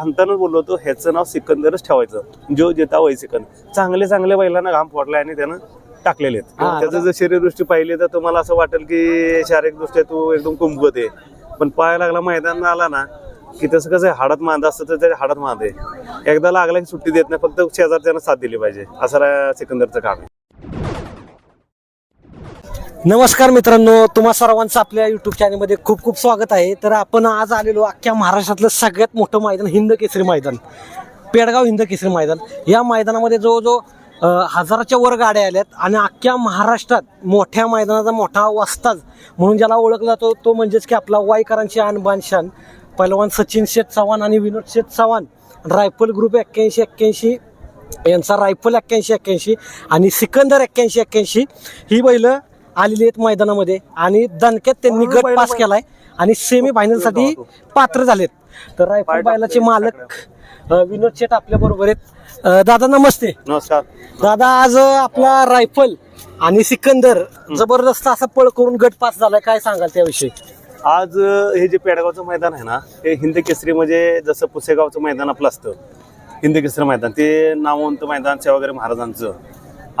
हाणतानाच बोललो होतो ह्याचं नाव सिकंदरच ठेवायचं. जो जेता वय सिकंद. चांगले चांगले बैलांना घाम फोडलाय आणि त्यानं टाकलेले आहेत. त्याचं जर शरीरदृष्टी पाहिली तर तुम्हाला असं वाटेल की शारीरिक दृष्ट्या तू एकदम कुंभत आहे. पण पाया लागला मैदान आला ना की तसं कसं हाडात मांदा असतं तर त्याच्या हाडात मांद आहे. एकदा लागला की सुट्टी देत नाही फक्त शेजारच्यानं साथ दिली पाहिजे. असं सिकंदरचं काम आहे. नमस्कार मित्रांनो तुम्हा सर्वांचं आपल्या युट्यूब चॅनलमध्ये खूप खूप स्वागत आहे. तर आपण आज आलेलो अख्ख्या महाराष्ट्रातलं सगळ्यात मोठं मैदान हिंद केसरी मैदान पेडगाव हिंद केसरी मैदान. या मैदानामध्ये जवळजवळ हजाराच्या वर गाड्या आल्यात आणि अख्ख्या महाराष्ट्रात मोठ्या मैदानाचा मोठा वस्ताज म्हणून ज्याला ओळखला जातो तो म्हणजेच की आपला वाईकरांची आन बानशान पैलवान सचिन शेठ चव्हाण आणि विनोद शेठ चव्हाण रायफल ग्रुप एक्क्याऐंशी एक्क्याऐंशी यांचा रायफल एक्क्याऐंशी एक्क्याऐंशी आणि सिकंदर एक्क्याऐंशी एक्क्याऐंशी ही बैलं आलेली आहेत मैदानामध्ये आणि दणक्यात त्यांनी गट पास केलाय आणि सेमी फायनलसाठी पात्र झालेत. तर रायफल बैलाचे मालक विनोद शेठ आपल्या बरोबर आहेत. दादा नमस्ते. नमस्कार. दादा आज आपला रायफल आणि सिकंदर जबरदस्त असा पळ करून गट पास झालाय. काय सांगाल त्याविषयी? आज हे जे पेडगावचं मैदान आहे ना हे हिंद केसरी म्हणजे जसं पुसेगावचं मैदान आपलं असतं. हिंद केसरी मैदान. ते नामवंत मैदान सेवागिरी महाराजांचं.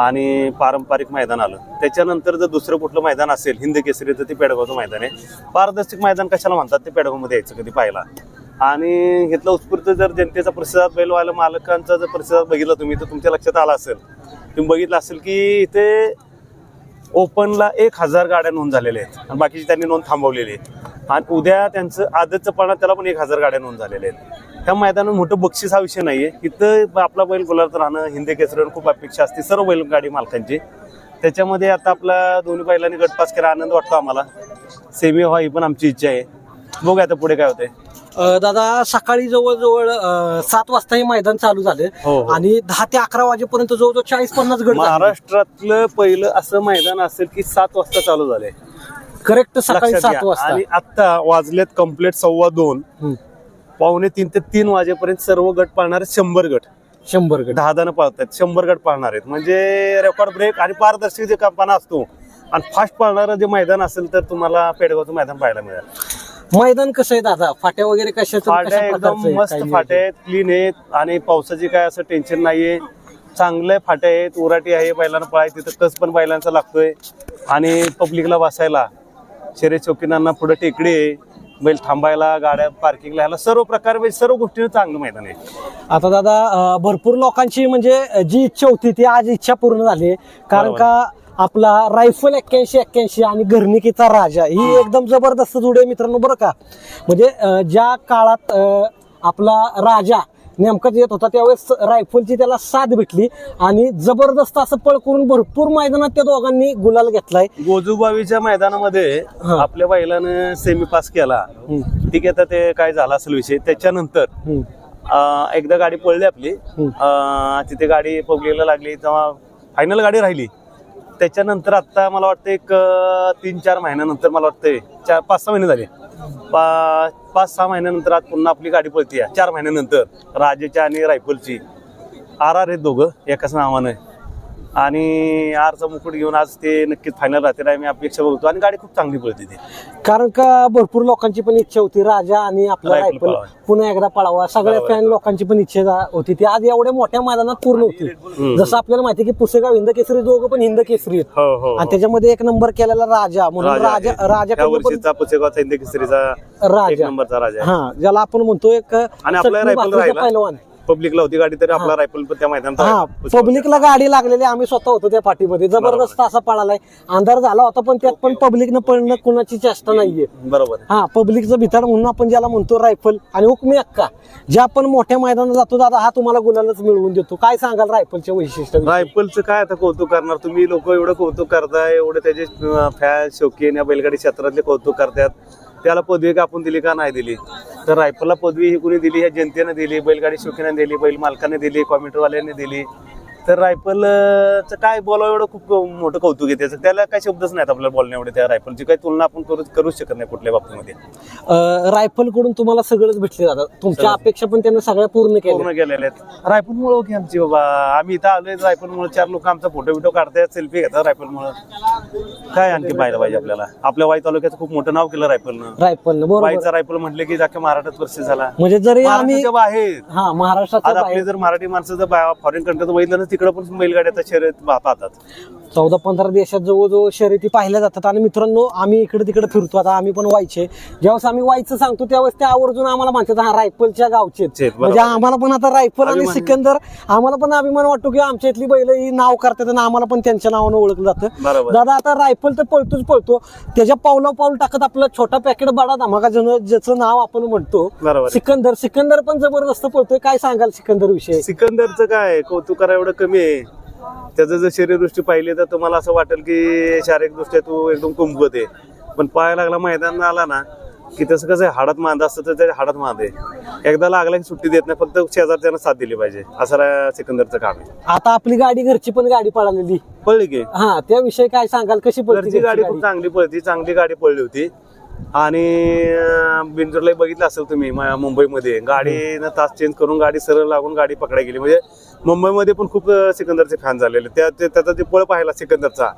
आणि पारंपरिक मैदान आलं. त्याच्यानंतर जर दुसरं कुठलं मैदान असेल हिंद केसरी तर ते पेडगावचं मैदान आहे. पारदर्शक मैदान कशाला म्हणतात? ते पेडगावमध्ये यायचं कधी पाहिला आणि इथलं उत्स्फूर्त जर जनतेचा प्रतिसाद बैलवाला मालकांचा जर प्रतिसाद बघितला तुम्ही तर तुमच्या लक्षात आला असेल. तुम्ही बघितलं असेल की इथे ओपनला एक हजार गाड्या नोंद झालेल्या आहेत. आणि बाकीची त्यांनी नोंद थांबवलेली आहे आणि उद्या त्यांचं आदतचं त्याला पण एक हजार गाड्या नोंद झालेल्या आहेत. त्या मैदानात मोठं बक्षीस हा विषय नाहीये. इथं आपला बैल गुलाबात राहणं हिंदी केसरीवर खूप अपेक्षा असते. सर्व बैलगाडी मालकांची. त्याच्यामध्ये आता आपला दोन्ही बैलांनी गटपास केला. आनंद वाटतो आम्हाला. सेमी व्हा ही पण आमची इच्छा आहे. बघूया आता पुढे काय होतंय. अं, दादा सकाळी जवळजवळ सात वाजता हे मैदान चालू झाले. हो, हो. आणि दहा ते अकरा वाजेपर्यंत जवळजवळ चाळीस पन्नास गट महाराष्ट्रातलं पहिलं असं मैदान असेल की सात वाजता चालू झालंय. करेक्ट सकाळी लक्षात सात घ्या. वाजता. आणि आता वाजलेत कंप्लीट सव्वा दोन. हम्म. पावणे तीन ते तीन वाजेपर्यंत सर्व गट पाळणार आहेत शंभर गट. शंभर गट. दहा जण पाळतात शंभर गट पाळणार आहेत. म्हणजे रेकॉर्ड ब्रेक आणि पारदर्शक जे कंपना असतो आणि फास्ट पाळणारं जे मैदान असेल तर तुम्हाला पेडगावचं मैदान पाहायला मिळेल. मैदान कसं आहे दादा? फाट्या वगैरे कशाचं फाट्या कशा एकदम? मस्त फाट्या आहेत क्लीन आहेत आणि पावसाची काय असं टेन्शन नाहीये. चांगल्या फाट्या आहेत उराटी आहे बैलांना पळाय तिथं कस पण बैलांचा लागतोय. आणि पब्लिकला बसायला शर्यत चौकीनांना पुढे टेकडी आहे. बैल थांबायला गाड्या पार्किंगला ह्याला सर्व प्रकारे म्हणजे सर्व गोष्टीनं चांगलं मैदान आहे. आता दादा अं, भरपूर लोकांची म्हणजे जी इच्छा होती ती आज इच्छा पूर्ण झाली. कारण बरोबर. का आपला रायफल एक्क्याऐंशी एक्क्याऐंशी आणि घरणिकीचा राजा ही एकदम जबरदस्त जोडी आहे मित्रांनो बरं का? म्हणजे अं, ज्या काळात अं, आपला राजा नेमकाच येत होता. त्यावेळेस रायफलची त्याला साथ भेटली आणि जबरदस्त असं पळ करून भरपूर मैदानात त्या दोघांनी गुलाल घेतलाय. गोजूबावीच्या मैदानामध्ये. आपल्या बैलानं सेमी पास केला. ठीक आहे तर ते काय झाला असेल विषय. त्याच्यानंतर एकदा गाडी पळली आपली. तिथे गाडी पब्लिकला लागली. तेव्हा फायनल गाडी राहिली त्याच्यानंतर आता मला वाटतं एक तीन चार महिन्यानंतर मला वाटतंय चार पाच सहा महिने झाले. पा- पाच सहा महिन्यानंतर आज पुन्हा आपली गाडी पळतीये. चार महिन्यानंतर राजेच्या आणि रायफलची. आर आर आहेत दोघं एकाच नावानं. आणि आरचा मुकुट घेऊन आज ते नक्कीच फायनल राहते नाही मी अपेक्षा बघतो. आणि गाडी खूप चांगली पळते ती. कारण का भरपूर लोकांची पण इच्छा होती राजा आणि आपला रायफल रायफल पळावा. पुन्हा एकदा पळावा. सगळ्या. फॅन लोकांची पण इच्छा जा- होती. ती आज एवढ्या मोठ्या मैदानात पूर्ण होती. जसं आपल्याला माहिती आहे की पुसेगाव हिंद केसरी दोघं पण हिंद केसरी आहेत. हो हो आणि त्याच्यामध्ये एक नंबर केलेला राजा म्हणून राजा राजा वर्षीचा पुसेगावचा हिंदी केसरीचा एक राजा. नंबरचा राजा आहे. हा ज्याला आपण म्हणतो एक आणि आपला सटवी रायफल भाकरीचा राहिला. पैलवान पब्लिकला होती गाडी तरी आपला रायफल त्या मैदानात हा. पब्लिकला गाडी लागलेली आम्ही स्वतः होतो त्या पाठीमध्ये. जबरदस्त असा पळालाय अंधार झाला होता पण त्यात पण पब्लिकनं पळणं कुणाची चेष्टा नाहीये. बरोबर. हा पब्लिकचं भिताड म्हणून आपण ज्याला म्हणतो रायफल आणि हुकमी अक्का ज्या आपण मोठ्या मैदानात जातो दादा हा तुम्हाला गुलालच मिळवून देतो. काय सांगाल रायफलचे वैशिष्ट्य रायफलचं काय आता कौतुक करणार? तुम्ही लोक एवढं कौतुक करताय एवढे त्याचे फॅन शौकीन या बैलगाडी क्षेत्रातले कौतुक करतात. त्याला पदवी का आपण दिली का नाही दिली? तर रायफलला पदवी ही कुणी दिली? ह्या जनतेने दिली बैलगाडी शौकीने दिली बैल मालकाने दिली कॉम्प्युटरवाल्याने दिली. तर रायफलचं काय बोलावं एवढं खूप मोठं कौतुक आहे त्याचं. त्याला काय शब्दच नाहीत आपल्याला बोलण्या एवढे त्या रायफलची. काही तुलना आपण करू करूच शकत नाही कुठल्या बाबतीमध्ये. रायफलकडून तुम्हाला सगळंच भेटले जातात तुमच्या. अपेक्षा पण त्यांनी सगळ्या पूर्ण केल्या. पूर्ण गेलेले आहेत. रायफल मुळे की आमची बाबा. आम्ही इथं आलोय रायफल मुळे चार लोक आमचा फोटो बिटो काढतायत सेल्फी घेतात रायफल मुळे काय आणखी पाहिलं पाहिजे आपल्याला? आपल्या वाई तालुक्याचं खूप मोठं नाव केलं रायफलनं. रायफल बरोबर. वाईचा रायफल म्हटलं की अख्ख्या महाराष्ट्रात प्रसिद्ध झाला. म्हणजे जरी आम्ही महाराष्ट्राच्या बाहेर. हा महाराष्ट्राच्या आज आपले जर मराठी माणसं जर फॉरेन कंट्रीत बघितलं ना तिकडे पण बैलगाड्याचा शर्यत पाहतात. चौदा पंधरा देशात जवळजवळ शर्यती पाहिल्या जातात. आणि मित्रांनो आम्ही इकडे तिकडे फिरतो. आता आम्ही पण व्हायचे ज्यावेळेस आम्ही व्हायचं सांगतो त्यावेळेस ते आवर्जून आम्हाला म्हणतात हा रायफलच्या गावचे आहेत." आहेत, बरोबर. म्हणजे आम्हाला पण आता रायफल आणि अभिमान. सिकंदर आम्हाला पण अभिमान वाटतो की आमच्या इथली बैल ही नाव करतात आणि आम्हाला पण त्यांच्या नावानं ओळखलं जातं. बरोबर. दादा आता रायफल तर पळतोच पळतो. त्याच्या पावला पाऊल टाकत आपलं छोटा पॅकेट बाडा धमाका जण ज्याचं नाव आपण म्हणतो. बरोबर. सिकंदर सिकंदर पण जबरदस्त पळतोय. काय सांगाल सिकंदर विषयी? सिकंदरचं काय? कौतुक करा एवढं कमी आहे. त्याचं जर शरीरदृष्टी पाहिली तर तुम्हाला असं वाटेल की शारीरिक दृष्ट्या तू एकदम कुंभत आहे. पण पाया लागला मैदान आला ना की तसं कसं आहे, हाडात मांदा असतं तर त्याच्या हाडात मांद आहे. एकदा लागला की सुट्टी देत नाही फक्त शेजारच्यानं साथ दिली पाहिजे. असं सिकंदरचं काम आहे. आता आपली गाडी घरची पण गाडी पळालेली. पळली की? हा त्याविषयी काय सांगाल? कशी घरची गाडी? खूप चांगली पळती. चांगली गाडी पळली होती. आणि अं, बिंजोरला बघितलं असेल तुम्ही मुंबईमध्ये. गाडीनं तास चेंज करून गाडी सरळ लागून गाडी पकडाय गेली. म्हणजे मुंबईमध्ये पण खूप सिकंदरचे फॅन झालेले त्या ते- त्याचा ते पळ पाहिला सिकंदरचा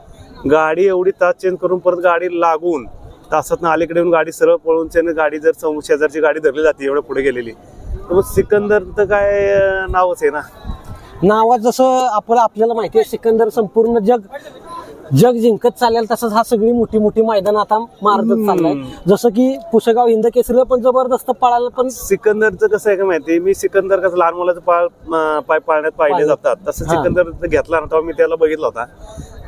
गाडी एवढी तास चेंज करून परत गाडी लागून तासातनं अलीकडे येऊन गाडी सरळ पळून त्याने गाडी जर शेजारची गाडी धरली जाते एवढं पुढे गेलेली. तर मग सिकंदर तर काय नावच आहे ना. नावात जसं आपलं आपल्याला माहिती आहे सिकंदर संपूर्ण जग जग जिंकत चालेल तसंच हा सगळी मोठी मोठी मैदान आता मारतच चाललाय. जसं की पुसेगाव हिंद केसरीला पण जबरदस्त पळायला पण सिकंदरचं कसं आहे का माहिती मी सिकंदर कसं लहान मुलाचं पाळ पाय पाळण्यात पाहिले. जातात. तसं. सिकंदर घेतला ना तेव्हा मी त्याला बघितला होता.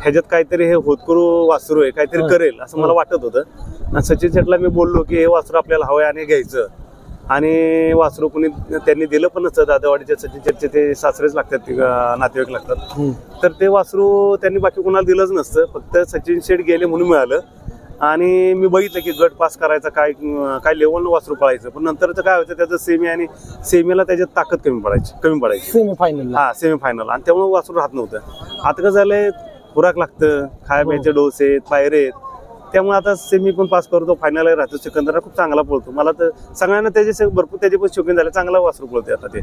ह्याच्यात काहीतरी हे होतकरू वासरू आहे काहीतरी. करेल असं मला वाटत होतं. सचिन शेटला मी बोललो की हे वासरू आपल्याला हवंय आणि घ्यायचं. आणि वासरू कुणी त्यांनी दिलं पण नसतं. दादावाडीचे सचिन शेटचे ते सासरेच लागतात ते, नातेवाईक लागतात. तर ते वासरू त्यांनी बाकी कोणाला दिलंच नसतं. फक्त सचिन शेठ गेले म्हणून मिळालं. आणि मी बघितलं की गट पास करायचा काय काय लेवल वासरू पळायचं. पण नंतरचं काय व्हायचं त्याचं सेमी आणि सेमीला त्याच्यात ताकद कमी पडायची कमी पडायची. सेमीफायनल हा सेमी फायनल आणि त्यामुळे वासरू राहत नव्हतं. आता कसं झालंय खुराक लागतं खाया प्यायचे डोस आहेत पायरे आहेत. त्यामुळे आता सेमी पण पास करतो फायनल राहतो. सिकंदर खूप चांगला पळतो. मला तर सगळ्यांना त्याचे भरपूर त्याचे पण शौकीन झाले. चांगला वासरू पळते आता ते.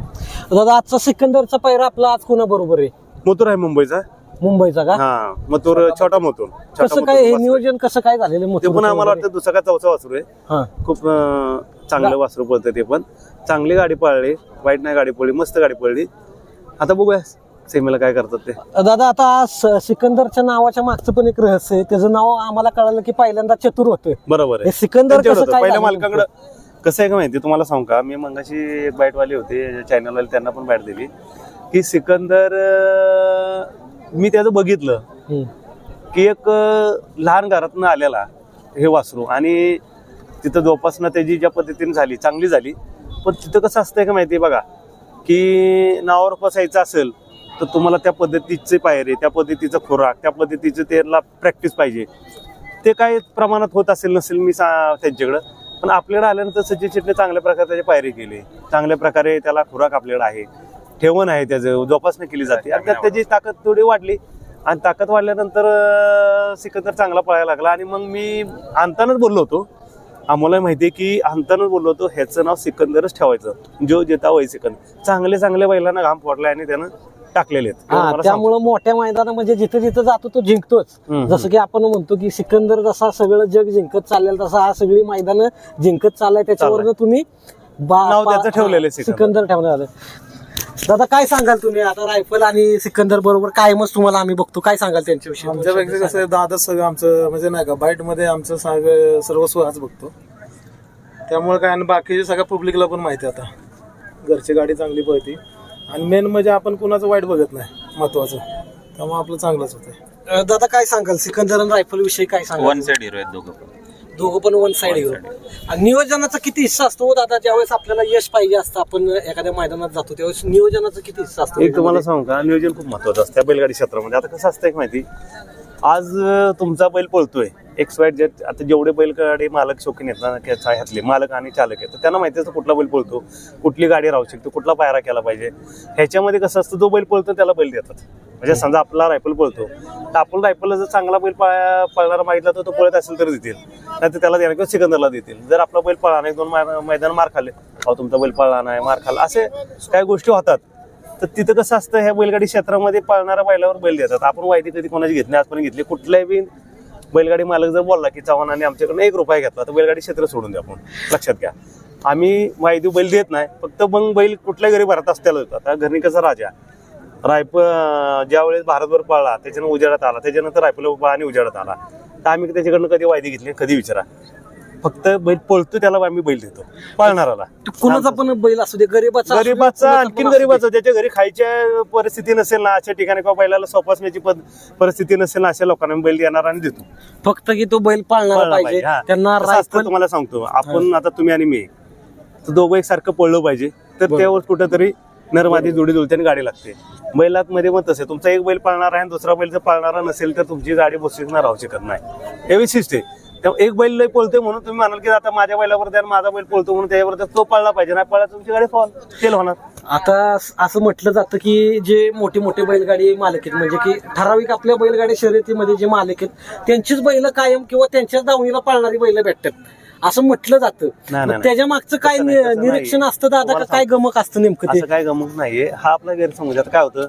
दादा आजचा सिकंदरचा पैरा आपला आज कोणा बरोबर आहे? मथुर आहे मुंबईचा. मुंबईचा का? हा मथुर छोटा मथुर. कसं काय हे. नियोजन कसं काय झालेलं ते पण आम्हाला? वाटतं दुसरा का चौथा वासरू आहे. हा. खूप चांगलं वासरू पळतं ते पण. चांगली गाडी पळली. वाईट नाही गाडी पळली मस्त गाडी पळली. आता बघूया. सेमीला काय करतात ते? दादा आता स- सिकंदरच्या नावाच्या मागचं पण एक रहस्य आहे. त्याचं नाव आम्हाला कळालं की पहिल्यांदा चतुर होतं बरोबर हे आहे सिकंदर त्यांच्याकडे कसं होतं. काय पहिल्या मालकाकडं कसं आहे का माहिती? तुम्हाला सांगू का? मी मंगाशी एक बाईटवाली होते चॅनलवाले त्यांना पण बाईट दिली. की सिकंदर अं, मी त्याचं बघितलं. हम्म. की एक अं, लहान घरातनं आलेला हे वासरू. आणि तिथं जोपासना त्याची ज्या पद्धतीने झाली चांगली झाली. पण तिथं कसं असतंय का माहिती बघा? की नावावर बसायचं असेल तर तुम्हाला त्या पद्धतीचे पायरे त्या पद्धतीचं खुराक त्या पद्धतीचं त्याला प्रॅक्टिस पाहिजे. ते काय प्रमाणात होत असेल नसेल मी सा- त्यांच्याकडं. पण आपल्याकडे आल्यानंतर सचिन शेट्टी चांगल्या प्रकारे त्याचे पायरे केले. चांगल्या प्रकारे त्याला खुराक आपल्याकडे आहे. ठेवण आहे त्याचं जोपासना केली जाते. आणि त्यात त्याची ताकद थोडी वाढली. आणि ताकद वाढल्यानंतर सिकंदर चांगला पळायला लागला. आणि मग मी आणतानाच बोललो होतो. आम्हाला माहिती आहे की आणतानाच बोललो होतो ह्याचं नाव सिकंदरच ठेवायचं. जो जेता वय सिकंदर. चांगले चांगले बैलांना घाम फोडलाय आणि त्यानं टाकलेले आहेत. हा. त्यामुळं मोठ्या मैदानात म्हणजे जिथे जिथे जातो तो जिंकतोच. जसं की आपण म्हणतो की सिकंदर जसा सगळं जग जिंकत चालेल तसा हा सगळी मैदान जिंकत चाललाय त्याच्यावरनं तुम्ही ठेवलेलं आहे सिकंदर. आलं दादा काय सांगाल तुम्ही? आता रायफल आणि सिकंदर बरोबर कायमच तुम्हाला आम्ही बघतो. काय सांगाल त्यांच्याविषयी? आमच्यापेक्षा कसं दादा सगळं आमचं म्हणजे नाही का बाईटमध्ये आमचं सगळं सर्वस्व हाच बघतो. त्यामुळे काय आणि बाकीचे सगळ्या पब्लिकला पण माहिती आता. घरची गाडी चांगली पळती. आणि मेन म्हणजे आपण कुणाचं वाईट बघत नाही महत्वाचं. त्यामुळे आपलं चांगलंच होतं अं, दादा काय सांगाल? सिकंदर आणि रायफल विषयी काय सांगाल? वन साइड हिरो आहेत दोघं पण. दोघं पण वन साइड घेऊन आणि नियोजनाचा किती हिस्सा असतो हो दादा? ज्यावेळेस आपल्याला यश पाहिजे असतं आपण एखाद्या मैदानात जातो त्यावेळेस नियोजनाचा किती हिस्सा असतो? एक तुम्हाला सांगू का? नियोजन खूप महत्वाचं असतं. त्या बैलगाडी क्षेत्रामध्ये. आता कसं असतं एक माहिती? आज अं, तुमचा बैल पळतोय. एक्स वाईट जे आता जेवढे बैलगाडी मालक शौकीन आहेत ना त्याच्या ह्यातले मालक आणि चालक आहेत तर त्यांना माहिती असतं कुठला बैल पळतो कुठली गाडी राहू शकते कुठला पायरा केला पाहिजे. ह्याच्यामध्ये कसं असतं जो बैल पळतो त्याला बैल देतात. म्हणजे समजा आपला रायफल पळतो तर आपण रायफलला जर चांगला बैल पळा- पळणारा मागितला तर तो पळत असेल तर देतील. नाही तर त्याला देणार किंवा सिकंदरला देतील. जर आपला बैल पळला नाही दोन मैदान मार खाले अहो तुमचा बैल पळला नाही मार खाला असे काही गोष्टी होतात. तर तिथं कसं असतं ह्या बैलगाडी क्षेत्रामध्ये पळणाऱ्या बैलावर बैल देतात. आपण वायदी कधी कोणाची घेतली आजपर्यंत घेतली. कुठल्याही बी बैलगाडी मालक जर बोलला की चव्हाणाने आमच्याकडून एक रुपया घेतला तर बैलगाडी क्षेत्र सोडून द्या आपण. लक्षात घ्या. आम्ही माहिती बैल देत नाही फक्त मग बैल कुठल्याही घरी भरत असल्याला होता त्या घरी कसा राजा? रायप ज्या वेळेस भारतभर पळला त्याच्यानं उजाडात आला त्याच्यानंतर रायफल आणि उजेडात आला. तर आम्ही त्याच्याकडनं कधी वायदी घेतली? कधी विचारा. फक्त बैल पळतो त्याला आम्ही बैल देतो. पळणाराला तो कुणाचा पण बैल असू दे गरीबाचा असू दे, गरीबाचा कुणाचा आणखीन पण असू दे. गरीबाचा ज्याच्या घरी खायच्या परिस्थिती नसेल ना अशा ठिकाणी किंवा बैलाला सोपासण्याची पद परिस्थिती नसेल ना अशा लोकांना बैल देणार आणि देतो. फक्त की तो बैल पाळणारा पळला पाहिजे हा. त्यांना कसं असतं रायफल तुम्हाला सांगतो. आपण आता तुम्ही आणि मी तर दोघं एकसारखं पळलं पाहिजे तर त्यावर कुठेतरी नरमादी जोडी जुळते आणि गाडी लागते. बैलात मध्ये मग तसे तुमचा एक बैल पाळणार आहे आणि दुसरा बैल जर पाळणारा नसेल तर तुमची गाडी बसणार राहू शकत नाही. हे विशिष्ट आहे. त्यामुळे एक बैल लय पळतोय म्हणून तुम्ही म्हणाल की आता माझ्या बैलावर द्या माझा बैल पळतो म्हणून त्याच्यावर तो पळला पाहिजे. नाही पळला तुमची गाडी फॉल फेल होणार. आता अस- म्हटलं जातं की जे मोठे मोठे बैलगाडी मालक आहेत म्हणजे की ठराविक आपल्या बैलगाडी शर्यतीमध्ये जे मालक आहेत त्यांचीच बैल कायम किंवा त्यांच्याच दावणीला पाळणारी बैल भेटतात. असं म्हटलं जातं. त्याच्या मागचं काय. निरीक्षण असतं दादा? काय गमक असतं नेमकं काय गमत नाहीये. हा आपला गैरसमज. आता काय होतं?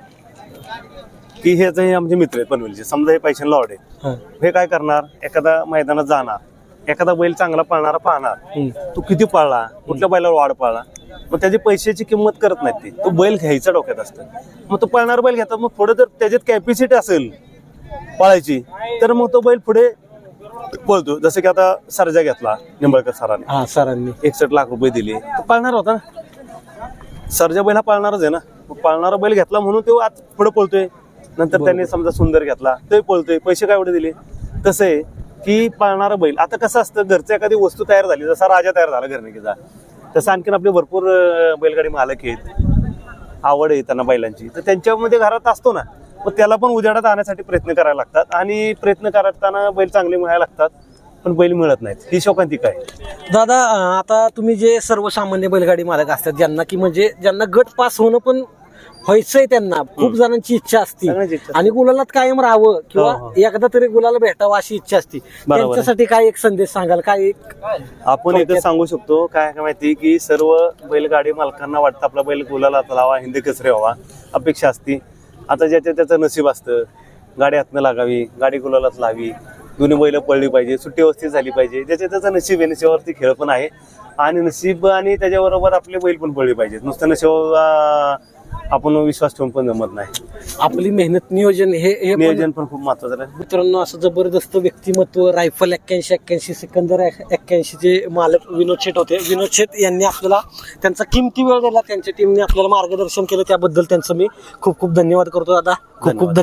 की हे जे आमचे मित्र आहेत पनवेलचे समजा हे पैशांना लॉड आहे. हा. काय करणार? एखादा मैदानात जाणार. एखादा बैल चांगला पळणारा पाहणार. तो किती पळला? कुठल्या बैलावर वाढ पळला? मग त्याची पैशाची किंमत करत नाही ते. तो बैल घ्यायचा डोक्यात असतं. मग तो पळणारा बैल घेतात. मग थोडं जर त्याच्यात कॅपॅसिटी असेल पळायची तर मग तो बैल पुढे पळतो. जसं की आता सर्जा घेतला निंबळकर सरांनी. सरांनी. एकसष्ट लाख रुपये दिले. तो पाळणार होता ना? सर्जा बैल हा पाळणारच आहे ना? पाळणारा बैल घेतला म्हणून तो आज पुढे पळतोय. नंतर त्यांनी समजा सुंदर घेतला तोही पळतोय. पैसे काय एवढे दिले? कसं आहे की पाळणारा बैल. आता कसं असतं घरचं एखादी वस्तू तयार झाली जसा राजा तयार झाला घरनिकीचा तसं आणखीन आपले भरपूर बैलगाडी मालक आहेत. आवड आहे त्यांना बैलांची. तर त्यांच्यामध्ये घरात असतो ना मग त्याला पण उजेडात आणण्यासाठी प्रयत्न करायला लागतात. आणि प्रयत्न करताना बैल चांगले मिळायला लागतात पण बैल मिळत नाहीत. ही शोकांतिका आहे. दादा आता तुम्ही जे सर्वसामान्य बैलगाडी मालक असतात ज्यांना की म्हणजे ज्यांना गट पास होणं पण व्हायचंय त्यांना. खूप जणांची इच्छा असते. इच्छा आणि गुलालात कायम राहावं किंवा. एकदा तरी गुलाला भेटावं अशी इच्छा असते. बरोबर आहे. त्यांच्यासाठी काय एक संदेश सांगाल? काय एक आपण एकच सांगू शकतो काय काय माहिती की सर्व बैलगाडी मालकांना वाटतं आपला बैल गुलाला लावा हिंदी कसरे व्हावा अपेक्षा असती. आता ज्याच्या त्याचं नशीब असतं गाडी हातनं लागावी गाडी गुलालात लावी दोन्ही बैल पळली पाहिजे सुट्टी व्यवस्थित झाली पाहिजे. ज्याच्या त्याचं नशीब आहे नशिबावरती खेळ पण आहे. आणि नशीब आणि त्याच्याबरोबर आपले बैल पण पळले पाहिजेत. नुसतं नशिब आपण विश्वास ठेवून पण जमत नाही. आपली मेहनत नियोजन हे हे पण- नियोजन पण खूप महत्वाचं आहे मित्रांनो असं जबरदस्त व्यक्तिमत्व रायफल एक्क्याऐंशी एक्क्याऐंशी सिकंदर एक्क्याऐंशी चे मालक विनोद शेठ होते विनोद शेठ यांनी आपल्याला त्यांचा किमती वेळ दिला त्यांच्या टीमने आपल्याला मार्गदर्शन केलं त्याबद्दल त्यांचं मी खूप खूप धन्यवाद करतो दादा. खूप खूप धन्यवाद.